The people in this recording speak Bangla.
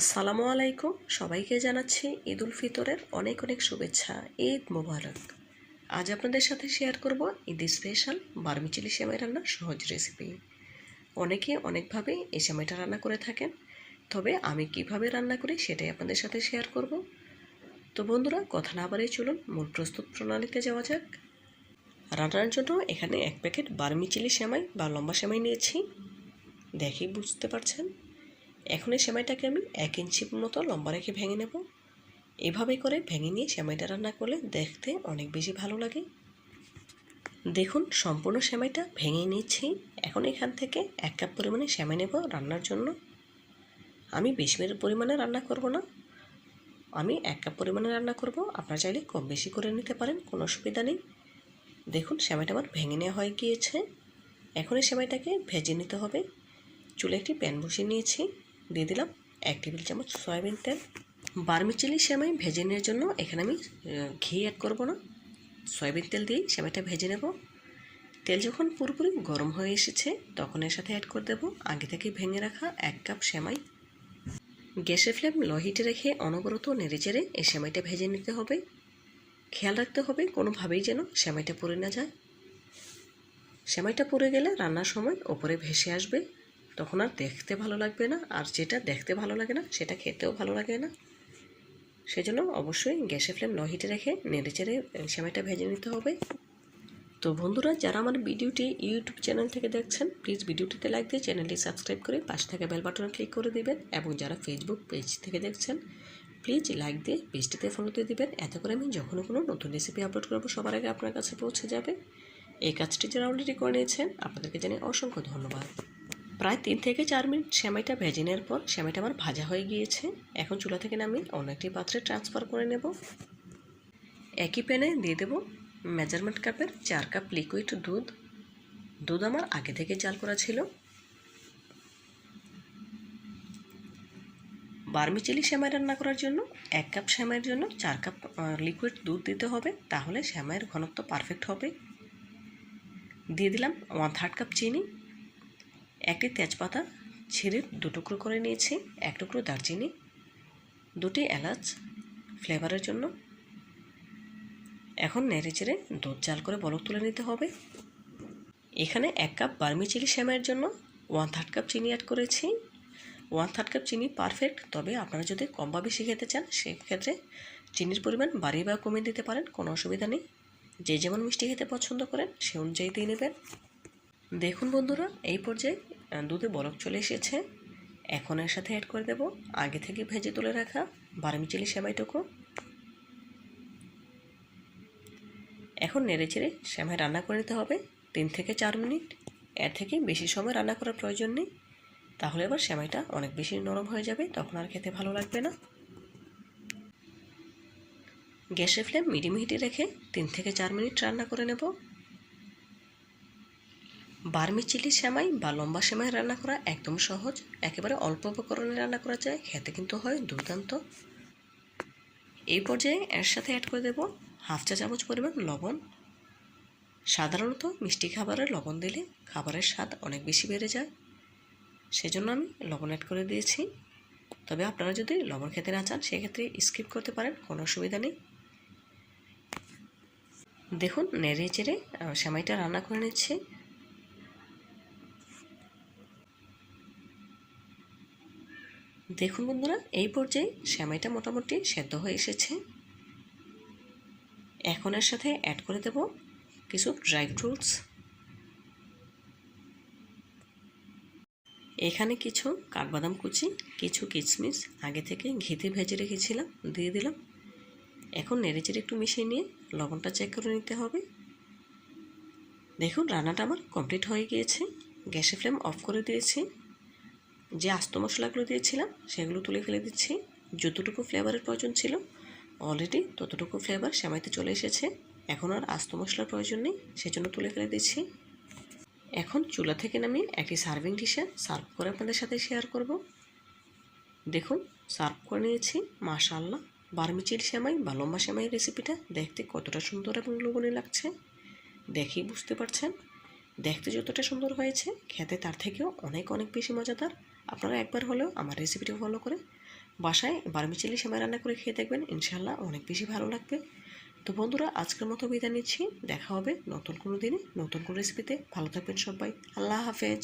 আসসালামু আলাইকুম। সবাইকে জানাচ্ছি ঈদ উল ফিতরের অনেক অনেক শুভেচ্ছা। ঈদ মোবারক। আজ আপনাদের সাথে শেয়ার করব ঈদ স্পেশাল বার্মি চিলি সেমাই রান্নার সহজ রেসিপি। অনেকে অনেকভাবে এই সেমাইটা রান্না করে থাকেন। তবে আমি কীভাবে রান্না করি সেটাই আপনাদের সাথে শেয়ার করব। তো বন্ধুরা, কথা না বাড়িয়ে চলুন, মূল প্রস্তুত প্রণালীতে যাওয়া যাক। রান্নার জন্য এখানে এক প্যাকেট বার্মি চিলি সেমাই বা লম্বা সেমাই নিয়েছি। দেখেই বুঝতে পারছেন। এখন এই সেমাইটাকে আমি এক ইঞ্চি মতো লম্বা রেখে ভেঙে নেব। এভাবে করে ভেঙে নিয়ে সেমাইটা রান্না করলে দেখতে অনেক বেশি ভালো লাগে। দেখুন, সম্পূর্ণ সেমাইটা ভেঙে নিচ্ছি এখন এখান থেকে এক কাপ পরিমাণে সেমাই নেব রান্নার জন্য। আমি বেশি পরিমাণে রান্না করব না। আমি এক কাপ পরিমাণে রান্না করব। আপনারা চাইলে কম বেশি করে নিতে পারেন, কোনো অসুবিধা নেই। দেখুন, সেমাইটা আমার ভেঙে নেওয়া হয়ে গিয়েছে। এখন এই সেমাইটাকে ভেজে নিতে হবে। চুলে একটি প্যান বসিয়ে নিয়েছি। দিয়ে দিলাম এক টেবিল চামচ সয়াবিন তেল। বার্মি চিলি সেমাই ভেজে নেওয়ার জন্য এখানে আমি ঘি অ্যাড করব না। সয়াবিন তেল দিয়েই সেমাইটা ভেজে নেব। তেল যখন পুরোপুরি গরম হয়ে এসেছে, তখন এর সাথে অ্যাড করে দেব আগে থেকে ভেঙে রাখা এক কাপ সেমাই। গ্যাসের ফ্লেম লো হিটে রেখে অনবরত নেড়ে চেড়ে এই সেমাইটা ভেজে নিতে হবে। খেয়াল রাখতে হবে কোনোভাবেই যেন সেমাইটা পড়ে না যায়। সেমাইটা পড়ে গেলে রান্নার সময় ওপরে ভেসে আসবে। তখন আর দেখতে ভালো লাগবে না, আর যেটা দেখতে ভালো লাগে না, সেটা খেতেও ভালো লাগে না। সেজন্য অবশ্যই গ্যাসের ফ্লেম লো হিটে রেখে নেড়ে চেড়ে সেমাইটা ভেজে নিতে হবে। তো বন্ধুরা, যারা আমার ভিডিওটি ইউটিউব চ্যানেল থেকে দেখছেন, প্লিজ ভিডিওটিতে লাইক দিয়ে চ্যানেলটি সাবস্ক্রাইব করে পাশে থাকা বেল বাটনে ক্লিক করে দিবেন। এবং যারা ফেসবুক পেজ থেকে দেখছেন, প্লিজ লাইক দিয়ে পেজটিতে ফলো দিয়ে দেবেন। এতে করে আমি যখন কোনো নতুন রেসিপি আপলোড করব, সবার আগে আপনার কাছে পৌঁছে যাবে। এই কাজটি যারা অলরেডি করে নিয়েছেন, আপনাদেরকে জানিয়ে অসংখ্য ধন্যবাদ। প্রায় তিন থেকে চার মিনিট সেমাইটা ভেজে নেওয়ার পর সেমাইটা আমার ভাজা হয়ে গিয়েছে। এখন চুলা থেকে আমি অন্য একটি পাত্রে ট্রান্সফার করে নেব। একই প্যানে দিয়ে দেব মেজারমেন্ট কাপের চার কাপ লিকুইড দুধ। দুধ আমার আগে থেকে জাল করা ছিল। বার্মি চিলি সেমাই রান্না করার জন্য এক কাপ সেমাইয়ের জন্য চার কাপ লিকুইড দুধ দিতে হবে, তাহলে সেমাইয়ের ঘনত্ব পারফেক্ট হবে। দিয়ে দিলাম ওয়ান থার্ড কাপ চিনি। একটি তেজপাতা ছেড়ে দু টুকরো করে নিয়েছি, এক টুকরো দারচিনি, দুটি এলাচ ফ্লেভারের জন্য। এখন নেড়ে চেড়ে দুধ জাল করে বলক তুলে নিতে হবে। এখানে এক কাপ বার্মি চিলি শ্যামের জন্য ওয়ান থার্ড কাপ চিনি অ্যাড করেছি। ওয়ান থার্ড কাপ চিনি পারফেক্ট তবে আপনারা যদি কম বা বেশি খেতে চান, সেক্ষেত্রে চিনির পরিমাণ বাড়িয়ে বা কমিয়ে দিতে পারেন, কোনো অসুবিধা নেই। যে যেমন মিষ্টি খেতে পছন্দ করেন, সে অনুযায়ী দিয়ে নেবেন। দেখুন বন্ধুরা, এই পর্যায়ে দুধে বরফ চলে এসেছে। এখন এর সাথে অ্যাড করে দেব আগে থেকে ভেজে তুলে রাখা বারমি চিলি সেমাইটুকু। এখন নেড়ে চেড়ে সেমাই রান্না করে নিতে হবে তিন থেকে চার মিনিট। এর থেকে বেশি সময় রান্না করার প্রয়োজন নেই। তাহলে এবার সেমাইটা অনেক বেশি নরম হয়ে যাবে, তখন আর খেতে ভালো লাগবে না। গ্যাসের ফ্লেম মিডিয়াম হিটে রেখে তিন থেকে চার মিনিট রান্না করে নেব। বার্মি চিলি সেমাই বা লম্বা সেমাই রান্না করা একদম সহজ। একেবারে অল্প উপকরণে রান্না করা যায়, খেতে কিন্তু হয় দুর্দান্ত। এই পর্যায়ে এর সাথে অ্যাড করে দেব হাফ চা চামচ পরিমাণ লবণ। সাধারণত মিষ্টি খাবারে লবণ দিলে খাবারের স্বাদ অনেক বেশি বেড়ে যায়। সেজন্য আমি লবণ অ্যাড করে দিয়েছি। তবে আপনারা যদি লবণ খেতে না চান, সেক্ষেত্রে স্কিপ করতে পারেন, কোনো অসুবিধা নেই। দেখুন, নেড়ে চেড়ে সেমাইটা রান্না করে নিচ্ছি। দেখুন বন্ধুরা, এই পর্যায়ে সেমাইটা মোটামুটি সেদ্ধ হয়ে এসেছে। এখন এর সাথে অ্যাড করে দেব কিছু ড্রাই ফ্রুটস এখানে কিছু কাঠবাদাম কুচি, কিছু কিশমিশ আগে থেকে ঘিতে ভেজে রেখেছিলাম, দিয়ে দিলাম। এখন নেড়েচেড়ে একটু মিশিয়ে নিয়ে লবণটা চেক করে নিতে হবে। দেখুন, রান্নাটা আমার কমপ্লিট হয়ে গিয়েছে। গ্যাসের ফ্লেম অফ করে দিয়েছি। যে আস্ত মশলাগুলো দিয়েছিলাম, সেগুলো তুলে ফেলে দিচ্ছি। যতটুকু ফ্লেভারের প্রয়োজন ছিল অলরেডি ততটুকু ফ্লেভার সেমাইতে চলে এসেছে। এখন আর আস্ত মশলার প্রয়োজন নেই, সেজন্য তুলে ফেলে দিচ্ছি। এখন চুলা থেকে নামিয়ে একটি সার্ভিং ডিশে সার্ভ করে আপনাদের সাথে শেয়ার করব। দেখুন সার্ভ করে নিয়েছি মাশাল্লাহ বারমিচির সেমাই বা লম্বা সেমাই রেসিপিটা দেখতে কতটা সুন্দর এবং লোভনীয় লাগছে, দেখেই বুঝতে পারছেন। দেখতে যতটা সুন্দর হয়েছে, খেতে তার থেকেও অনেক অনেক বেশি মজাদার। আপনারা একবার হলেও আমার রেসিপিটি ফলো করে বাসায় বার্মি চিলি সেমাই রান্না করে খেয়ে দেখবেন ইনশাল্লাহ অনেক বেশি ভালো লাগবে। তো বন্ধুরা, আজকের মতো বিদায় নিচ্ছি। দেখা হবে নতুন কোনো দিনে, নতুন কোনো রেসিপিতে ভালো থাকবেন সবাই। আল্লাহ হাফেজ।